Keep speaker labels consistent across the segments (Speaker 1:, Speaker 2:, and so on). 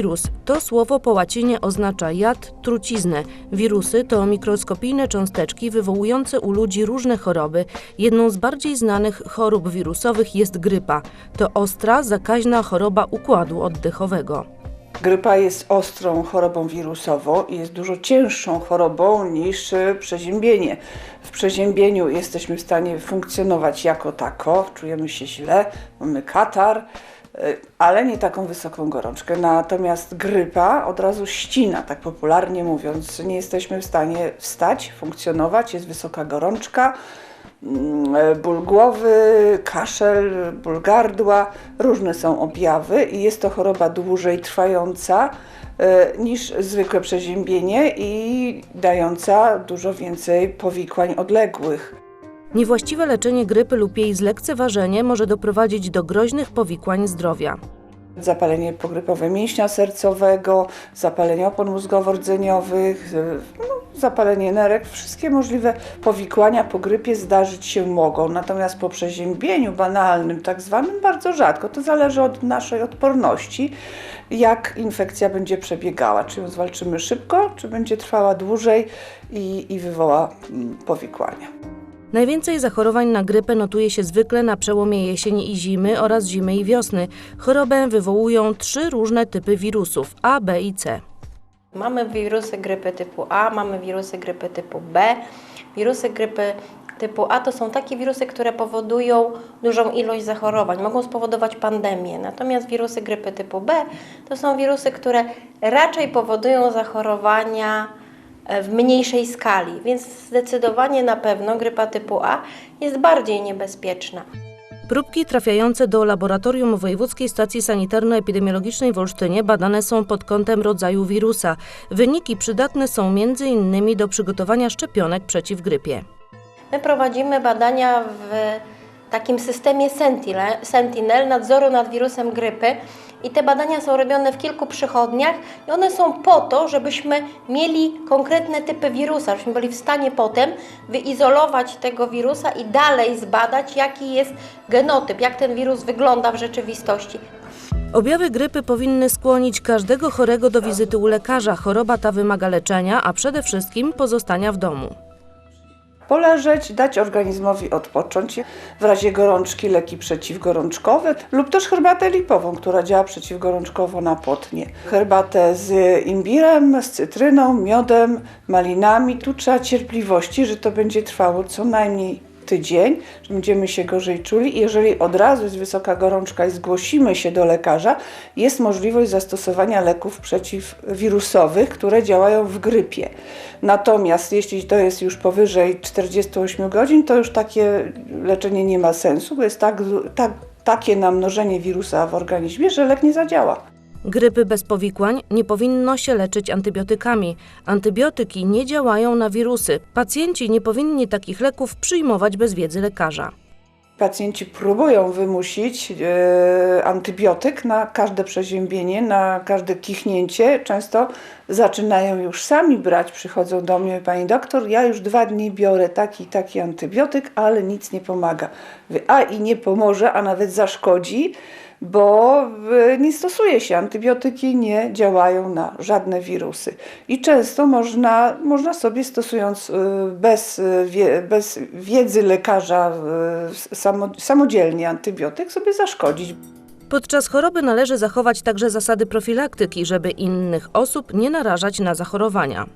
Speaker 1: Wirus to słowo po łacinie oznacza jad, truciznę. Wirusy to mikroskopijne cząsteczki wywołujące u ludzi różne choroby. Jedną z bardziej znanych chorób wirusowych jest grypa. To ostra, zakaźna choroba układu oddechowego.
Speaker 2: Grypa jest ostrą chorobą wirusową i jest dużo cięższą chorobą niż e, przeziębienie. W przeziębieniu jesteśmy w stanie funkcjonować jako tako, czujemy się źle, mamy katar, ale nie taką wysoką gorączkę. Natomiast grypa od razu ścina, tak popularnie mówiąc. Nie jesteśmy w stanie wstać, funkcjonować, jest wysoka gorączka, mm, e, ból głowy, kaszel, ból gardła, różne są objawy i jest to choroba dłużej trwająca e, niż zwykłe przeziębienie i dająca dużo więcej powikłań odległych.
Speaker 1: Niewłaściwe leczenie grypy lub jej zlekceważenie może doprowadzić do groźnych powikłań zdrowia.
Speaker 2: Zapalenie pogrypowe mięśnia sercowego, zapalenie opon mózgowo-rdzeniowych, e, no, zapalenie nerek, wszystkie możliwe powikłania po grypie zdarzyć się mogą. Natomiast po przeziębieniu banalnym, tak zwanym, bardzo rzadko. To zależy od naszej odporności, jak infekcja będzie przebiegała. Czy ją zwalczymy szybko, czy będzie trwała dłużej i, i wywoła mm, powikłania.
Speaker 1: Najwięcej zachorowań na grypę notuje się zwykle na przełomie jesieni i zimy oraz zimy i wiosny. Chorobę wywołują trzy różne typy wirusów A, B i C.
Speaker 3: Mamy wirusy grypy typu A, mamy wirusy grypy typu B. Wirusy grypy typu A to są takie wirusy, które powodują dużą ilość zachorowań, mogą spowodować pandemię. Natomiast wirusy grypy typu B to są wirusy, które raczej powodują zachorowania w mniejszej skali, więc zdecydowanie na pewno grypa typu A jest bardziej niebezpieczna.
Speaker 1: Próbki trafiające do laboratorium Wojewódzkiej Stacji Sanitarno-Epidemiologicznej w Olsztynie badane są pod kątem rodzaju wirusa. Wyniki przydatne są m.in. do przygotowania szczepionek przeciw grypie.
Speaker 3: My prowadzimy badania w takim systemie Sentinel, Sentinel nadzoru nad wirusem grypy i te badania są robione w kilku przychodniach i one są po to, żebyśmy mieli konkretne typy wirusa, żebyśmy byli w stanie potem wyizolować tego wirusa i dalej zbadać, jaki jest genotyp, jak ten wirus wygląda w rzeczywistości.
Speaker 1: Objawy grypy powinny skłonić każdego chorego do wizyty u lekarza. Choroba ta wymaga leczenia, a przede wszystkim pozostania w domu.
Speaker 2: Poleżeć, dać organizmowi odpocząć. W razie gorączki leki przeciwgorączkowe lub też herbatę lipową, która działa przeciwgorączkowo na potnie. Herbatę z imbirem, z cytryną, miodem, malinami. Tu trzeba cierpliwości, że to będzie trwało co najmniej tydzień, że będziemy się gorzej czuli. I jeżeli od razu jest wysoka gorączka i zgłosimy się do lekarza, jest możliwość zastosowania leków przeciwwirusowych, które działają w grypie. Natomiast jeśli to jest już powyżej 48 godzin, to już takie leczenie nie ma sensu, bo jest tak, tak, takie namnożenie wirusa w organizmie, że lek nie zadziała.
Speaker 1: Grypy bez powikłań nie powinno się leczyć antybiotykami. Antybiotyki nie działają na wirusy. Pacjenci nie powinni takich leków przyjmować bez wiedzy lekarza.
Speaker 2: Pacjenci próbują wymusić e, antybiotyk na każde przeziębienie, na każde kichnięcie. Często zaczynają już sami brać, przychodzą do mnie, pani doktor, ja już dwa dni biorę taki taki antybiotyk, ale nic nie pomaga. A i nie pomoże, a nawet zaszkodzi, bo e, nie stosuje się. Antybiotyki nie działają na żadne wirusy. I często można, można sobie stosując e, bez, wie, bez wiedzy lekarza samo, samodzielnie antybiotyk sobie zaszkodzić.
Speaker 1: Podczas choroby należy zachować także zasady profilaktyki, żeby innych osób nie narażać na zachorowania.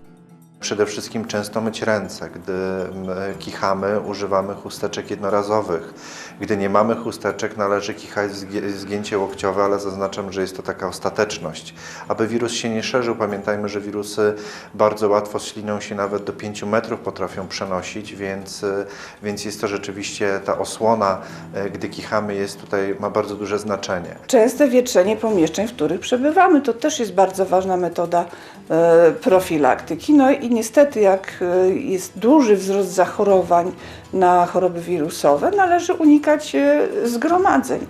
Speaker 4: Przede wszystkim często myć ręce. Gdy kichamy, używamy chusteczek jednorazowych. Gdy nie mamy chusteczek, należy kichać zgięcie łokciowe, ale zaznaczam, że jest to taka ostateczność. Aby wirus się nie szerzył, pamiętajmy, że wirusy bardzo łatwo śliną się nawet do 5 metrów potrafią przenosić, więc, więc jest to rzeczywiście ta osłona, y, gdy kichamy, jest tutaj, ma bardzo duże znaczenie.
Speaker 2: Częste wietrzenie pomieszczeń, w których przebywamy, to też jest bardzo ważna metoda e, profilaktyki. No i niestety, jak e, jest duży wzrost zachorowań na choroby wirusowe, należy unikać e, zgromadzeń.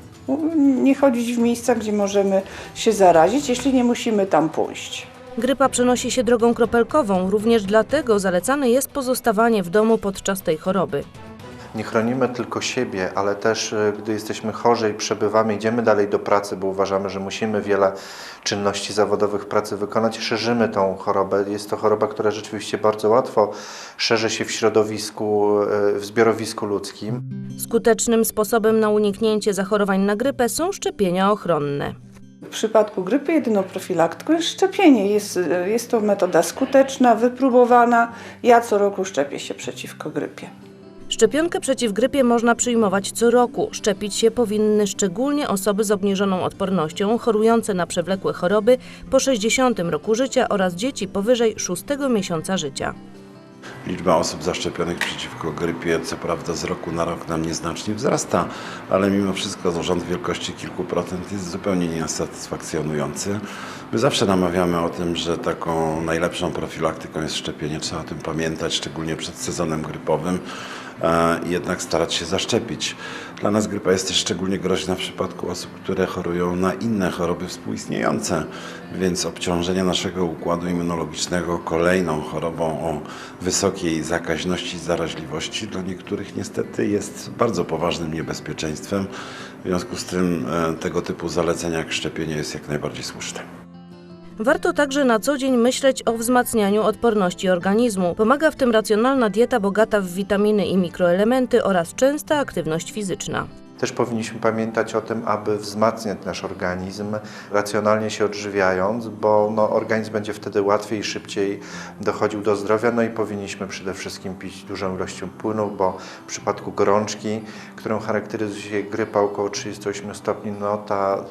Speaker 2: Nie chodzić w miejsca, gdzie możemy się zarazić, jeśli nie musimy tam pójść.
Speaker 1: Grypa przenosi się drogą kropelkową, również dlatego zalecane jest pozostawanie w domu podczas tej choroby.
Speaker 4: Nie chronimy tylko siebie, ale też e, gdy jesteśmy chorzy i przebywamy, idziemy dalej do pracy, bo uważamy, że musimy wiele czynności zawodowych pracy wykonać, szerzymy tą chorobę. Jest to choroba, która rzeczywiście bardzo łatwo szerzy się w środowisku, e, w zbiorowisku ludzkim.
Speaker 1: Skutecznym sposobem na uniknięcie zachorowań na grypę są szczepienia ochronne.
Speaker 2: W przypadku grypy jedyną profilaktyką jest szczepienie. Jest, jest to metoda skuteczna, wypróbowana. Ja co roku szczepię się przeciwko grypie.
Speaker 1: Szczepionkę przeciw grypie można przyjmować co roku. Szczepić się powinny szczególnie osoby z obniżoną odpornością, chorujące na przewlekłe choroby po 60 roku życia oraz dzieci powyżej 6 miesiąca życia.
Speaker 5: Liczba osób zaszczepionych przeciwko grypie co prawda z roku na rok nam nieznacznie wzrasta, ale mimo wszystko rząd wielkości kilku procent jest zupełnie niesatysfakcjonujący. My zawsze namawiamy o tym, że taką najlepszą profilaktyką jest szczepienie. Trzeba o tym pamiętać, szczególnie przed sezonem grypowym jednak starać się zaszczepić. Dla nas grypa jest też szczególnie groźna w przypadku osób, które chorują na inne choroby współistniejące, więc obciążenie naszego układu immunologicznego kolejną chorobą o wysokiej zakaźności i zaraźliwości dla niektórych niestety jest bardzo poważnym niebezpieczeństwem. W związku z tym e, tego typu zalecenia jak szczepienie jest jak najbardziej słuszne.
Speaker 1: Warto także na co dzień myśleć o wzmacnianiu odporności organizmu. Pomaga w tym racjonalna dieta bogata w witaminy i mikroelementy oraz częsta aktywność fizyczna.
Speaker 4: Też powinniśmy pamiętać o tym, aby wzmacniać nasz organizm, racjonalnie się odżywiając, bo no, organizm będzie wtedy łatwiej i szybciej dochodził do zdrowia. No i powinniśmy przede wszystkim pić dużą ilością płynów, bo w przypadku gorączki, którą charakteryzuje grypa około 38 stopni, no ta,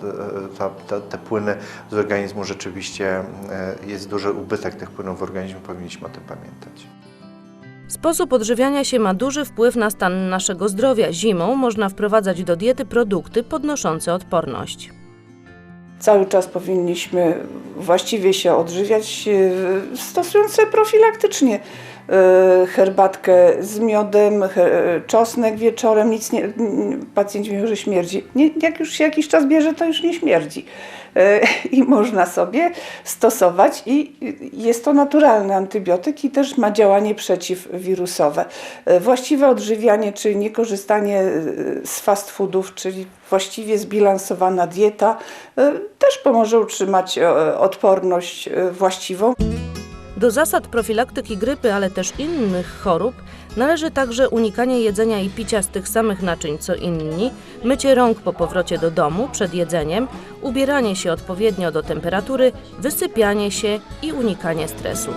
Speaker 4: ta, ta, te płyny z organizmu rzeczywiście e, jest duży ubytek tych płynów w organizmie, powinniśmy o tym pamiętać.
Speaker 1: Sposób odżywiania się ma duży wpływ na stan naszego zdrowia. Zimą można wprowadzać do diety produkty podnoszące odporność.
Speaker 2: Cały czas powinniśmy właściwie się odżywiać, e, stosując sobie profilaktycznie herbatkę z miodem, czosnek wieczorem, nic nie, pacjenci mówią, że śmierdzi. Nie, jak już się jakiś czas bierze, to już nie śmierdzi. E, I można sobie stosować i jest to naturalny antybiotyk i też ma działanie przeciwwirusowe. E, Właściwe odżywianie, czyli niekorzystanie z fast foodów, czyli właściwie zbilansowana dieta, też pomoże utrzymać odporność właściwą.
Speaker 1: Do zasad profilaktyki grypy, ale też innych chorób należy także unikanie jedzenia i picia z tych samych naczyń co inni, mycie rąk po powrocie do domu przed jedzeniem, ubieranie się odpowiednio do temperatury, wysypianie się i unikanie stresu.